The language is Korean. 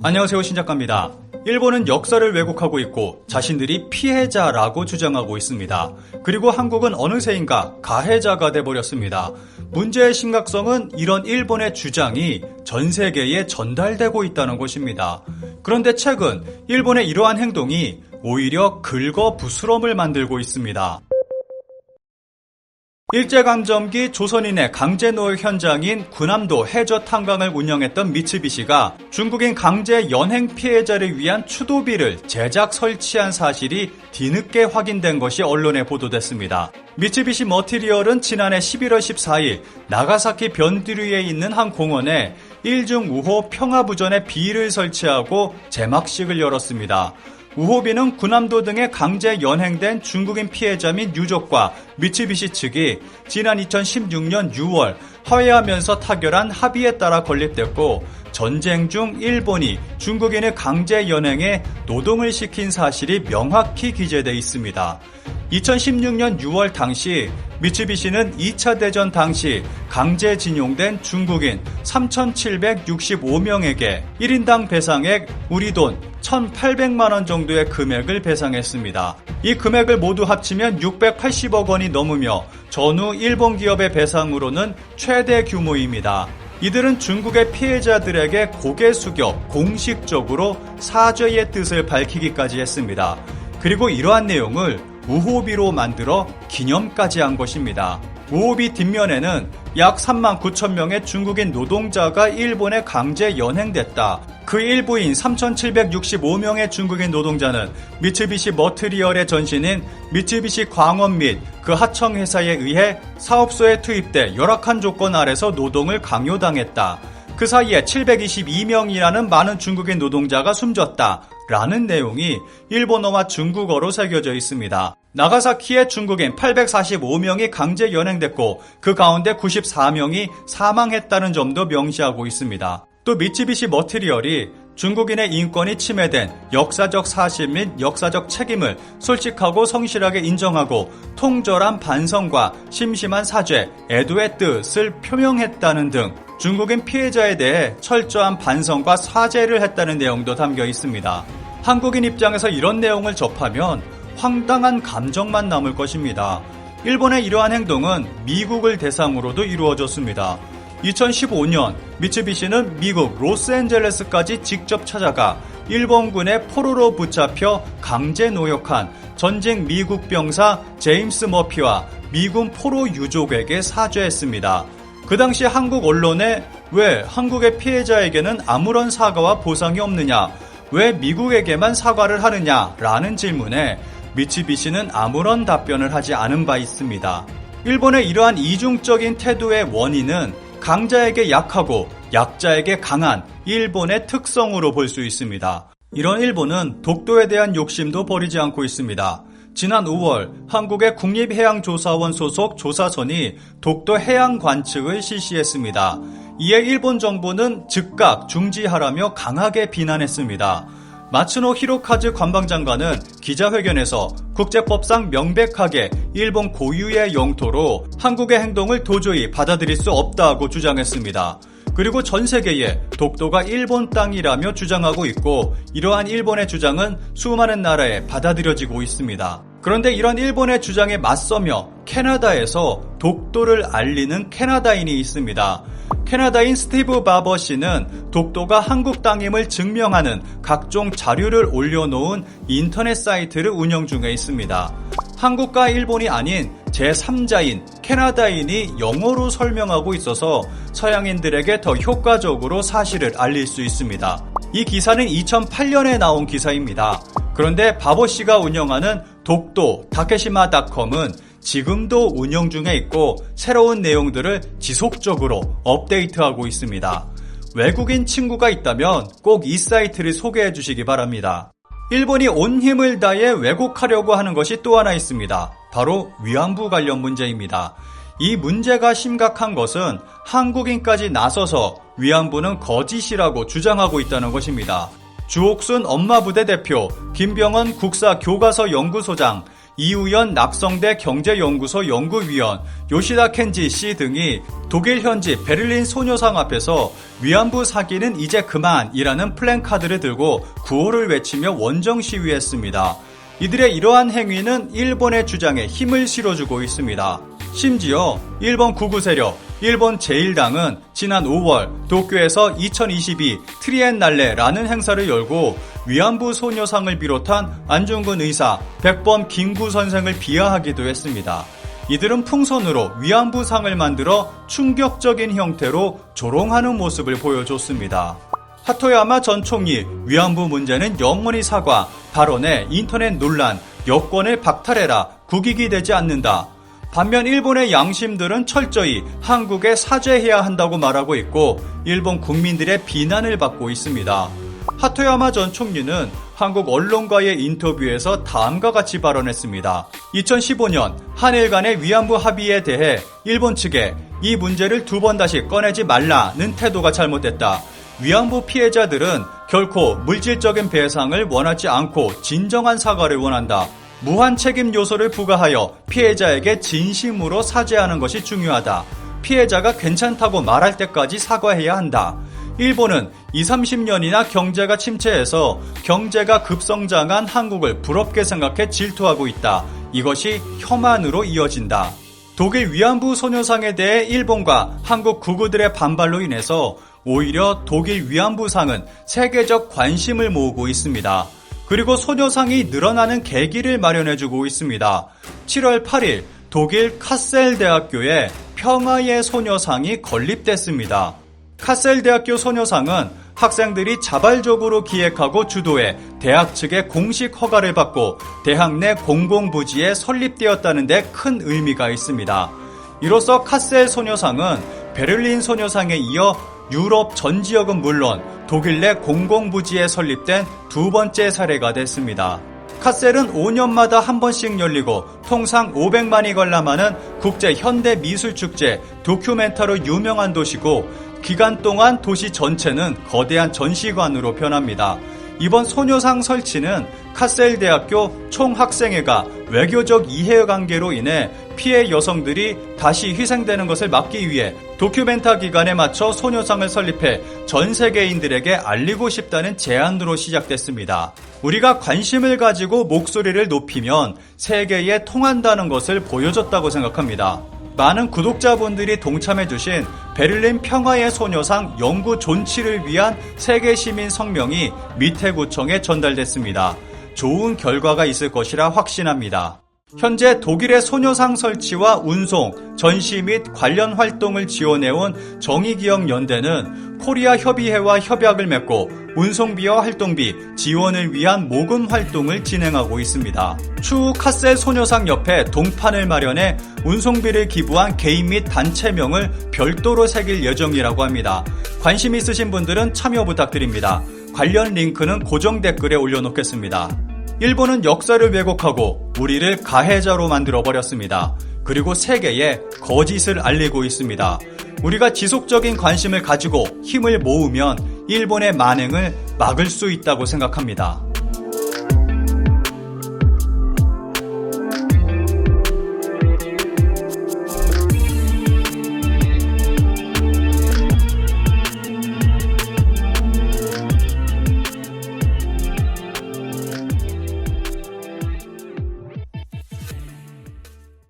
안녕하세요 신작가입니다. 일본은 역사를 왜곡하고 있고 자신들이 피해자라고 주장하고 있습니다. 그리고 한국은 어느새인가 가해자가 돼버렸습니다. 문제의 심각성은 이런 일본의 주장이 전 세계에 전달되고 있다는 것입니다. 그런데 최근 일본의 이러한 행동이 오히려 긁어 부스럼을 만들고 있습니다. 일제강점기 조선인의 강제노역 현장인 군함도 해저 탄광을 운영했던 미츠비시가 중국인 강제 연행 피해자를 위한 추도비를 제작 설치한 사실이 뒤늦게 확인된 것이 언론에 보도됐습니다. 미츠비시 머티리얼은 지난해 11월 14일 나가사키 변두리에 있는 한 공원에 1중 우호 평화부전에 비를 설치하고 제막식을 열었습니다. 우호비는 군함도 등에 강제 연행된 중국인 피해자 및 유족과 미츠비시 측이 지난 2016년 6월 화해하면서 타결한 합의에 따라 건립됐고 전쟁 중 일본이 중국인의 강제 연행에 노동을 시킨 사실이 명확히 기재돼 있습니다. 2016년 6월 당시 미츠비시는 2차 대전 당시 강제징용된 중국인 3,765명에게 1인당 배상액 우리 돈 1,800만 원 정도의 금액을 배상했습니다. 이 금액을 모두 합치면 680억 원이 넘으며 전후 일본 기업의 배상으로는 최대 규모입니다. 이들은 중국의 피해자들에게 고개 숙여 공식적으로 사죄의 뜻을 밝히기까지 했습니다. 그리고 이러한 내용을 우호비로 만들어 기념까지 한 것입니다. 우호비 뒷면에는 약 3만 9천 명의 중국인 노동자가 일본에 강제 연행됐다. 그 일부인 3,765명의 중국인 노동자는 미츠비시 머트리얼의 전신인 미츠비시 광원 및 그 하청 회사에 의해 사업소에 투입돼 열악한 조건 아래서 노동을 강요당했다. 그 사이에 722명이라는 많은 중국인 노동자가 숨졌다. 라는 내용이 일본어와 중국어로 새겨져 있습니다. 나가사키의 중국인 845명이 강제 연행됐고 그 가운데 94명이 사망했다는 점도 명시하고 있습니다. 또 미츠비시 머티리얼이 중국인의 인권이 침해된 역사적 사실 및 역사적 책임을 솔직하고 성실하게 인정하고 통절한 반성과 심심한 사죄, 애도의 뜻을 표명했다는 등 중국인 피해자에 대해 철저한 반성과 사죄를 했다는 내용도 담겨 있습니다. 한국인 입장에서 이런 내용을 접하면 황당한 감정만 남을 것입니다. 일본의 이러한 행동은 미국을 대상으로도 이루어졌습니다. 2015년 미츠비시는 미국 로스앤젤레스까지 직접 찾아가 일본군의 포로로 붙잡혀 강제 노역한 전직 미국 병사 제임스 머피와 미군 포로 유족에게 사죄했습니다. 그 당시 한국 언론에 왜 한국의 피해자에게는 아무런 사과와 보상이 없느냐, 왜 미국에게만 사과를 하느냐 라는 질문에 미츠비시는 아무런 답변을 하지 않은 바 있습니다. 일본의 이러한 이중적인 태도의 원인은 강자에게 약하고 약자에게 강한 일본의 특성으로 볼 수 있습니다. 이런 일본은 독도에 대한 욕심도 버리지 않고 있습니다. 지난 5월 한국의 국립해양조사원 소속 조사선이 독도 해양 관측을 실시했습니다. 이에 일본 정부는 즉각 중지하라며 강하게 비난했습니다. 마츠노 히로카즈 관방장관은 기자회견에서 국제법상 명백하게 일본 고유의 영토로 한국의 행동을 도저히 받아들일 수 없다고 주장했습니다. 그리고 전 세계에 독도가 일본 땅이라며 주장하고 있고 이러한 일본의 주장은 수많은 나라에 받아들여지고 있습니다. 그런데 이런 일본의 주장에 맞서며 캐나다에서 독도를 알리는 캐나다인이 있습니다. 캐나다인 스티브 바버 씨는 독도가 한국 땅임을 증명하는 각종 자료를 올려놓은 인터넷 사이트를 운영 중에 있습니다. 한국과 일본이 아닌 제3자인 캐나다인이 영어로 설명하고 있어서 서양인들에게 더 효과적으로 사실을 알릴 수 있습니다. 이 기사는 2008년에 나온 기사입니다. 그런데 바보 씨가 운영하는 독도 다케시마닷컴은 지금도 운영 중에 있고 새로운 내용들을 지속적으로 업데이트하고 있습니다. 외국인 친구가 있다면 꼭 이 사이트를 소개해 주시기 바랍니다. 일본이 온 힘을 다해 왜곡하려고 하는 것이 또 하나 있습니다. 바로 위안부 관련 문제입니다. 이 문제가 심각한 것은 한국인까지 나서서 위안부는 거짓이라고 주장하고 있다는 것입니다. 주옥순 엄마부대 대표, 김병헌 국사 교과서 연구소장, 이우연 낙성대 경제연구소 연구위원 요시다 켄지 씨 등이 독일 현지 베를린 소녀상 앞에서 위안부 사기는 이제 그만이라는 플랜카드를 들고 구호를 외치며 원정 시위했습니다. 이들의 이러한 행위는 일본의 주장에 힘을 실어주고 있습니다. 심지어 일본 구구 세력 일본 제1당은 지난 5월 도쿄에서 2022 트리엔날레라는 행사를 열고 위안부 소녀상을 비롯한 안중근 의사, 백범 김구 선생을 비하하기도 했습니다. 이들은 풍선으로 위안부상을 만들어 충격적인 형태로 조롱하는 모습을 보여줬습니다. 하토야마 전 총리 위안부 문제는 영원히 사과, 발언에 인터넷 논란, 여권을 박탈해라, 국익이 되지 않는다. 반면 일본의 양심들은 철저히 한국에 사죄해야 한다고 말하고 있고 일본 국민들의 비난을 받고 있습니다. 하토야마 전 총리는 한국 언론과의 인터뷰에서 다음과 같이 발언했습니다. 2015년 한일 간의 위안부 합의에 대해 일본 측에 이 문제를 두 번 다시 꺼내지 말라는 태도가 잘못됐다. 위안부 피해자들은 결코 물질적인 배상을 원하지 않고 진정한 사과를 원한다. 무한 책임 요소를 부과하여 피해자에게 진심으로 사죄하는 것이 중요하다. 피해자가 괜찮다고 말할 때까지 사과해야 한다. 일본은 20, 30년이나 경제가 침체해서 경제가 급성장한 한국을 부럽게 생각해 질투하고 있다. 이것이 혐한으로 이어진다. 독일 위안부 소녀상에 대해 일본과 한국 구구들의 반발로 인해서 오히려 독일 위안부상은 세계적 관심을 모으고 있습니다. 그리고 소녀상이 늘어나는 계기를 마련해주고 있습니다. 7월 8일 독일 카셀 대학교에 평화의 소녀상이 건립됐습니다. 카셀 대학교 소녀상은 학생들이 자발적으로 기획하고 주도해 대학 측의 공식 허가를 받고 대학 내 공공부지에 설립되었다는 데 큰 의미가 있습니다. 이로써 카셀 소녀상은 베를린 소녀상에 이어 유럽 전 지역은 물론 독일 내 공공부지에 설립된 두 번째 사례가 됐습니다. 카셀은 5년마다 한 번씩 열리고 통상 500만이 관람하는 국제 현대 미술 축제 도큐멘터로 유명한 도시고 기간 동안 도시 전체는 거대한 전시관으로 변합니다. 이번 소녀상 설치는 카셀 대학교 총학생회가 외교적 이해관계로 인해 피해 여성들이 다시 희생되는 것을 막기 위해 도큐멘타 기간에 맞춰 소녀상을 설립해 전 세계인들에게 알리고 싶다는 제안으로 시작됐습니다. 우리가 관심을 가지고 목소리를 높이면 세계에 통한다는 것을 보여줬다고 생각합니다. 많은 구독자분들이 동참해주신 베를린 평화의 소녀상 연구 존치를 위한 세계 시민 성명이 밑에구청에 전달됐습니다. 좋은 결과가 있을 것이라 확신합니다. 현재 독일의 소녀상 설치와 운송, 전시 및 관련 활동을 지원해온 정의기억연대는 코리아 협의회와 협약을 맺고 운송비와 활동비, 지원을 위한 모금 활동을 진행하고 있습니다. 추후 카셀 소녀상 옆에 동판을 마련해 운송비를 기부한 개인 및 단체명을 별도로 새길 예정이라고 합니다. 관심 있으신 분들은 참여 부탁드립니다. 관련 링크는 고정 댓글에 올려놓겠습니다. 일본은 역사를 왜곡하고 우리를 가해자로 만들어 버렸습니다. 그리고 세계에 거짓을 알리고 있습니다. 우리가 지속적인 관심을 가지고 힘을 모으면 일본의 만행을 막을 수 있다고 생각합니다.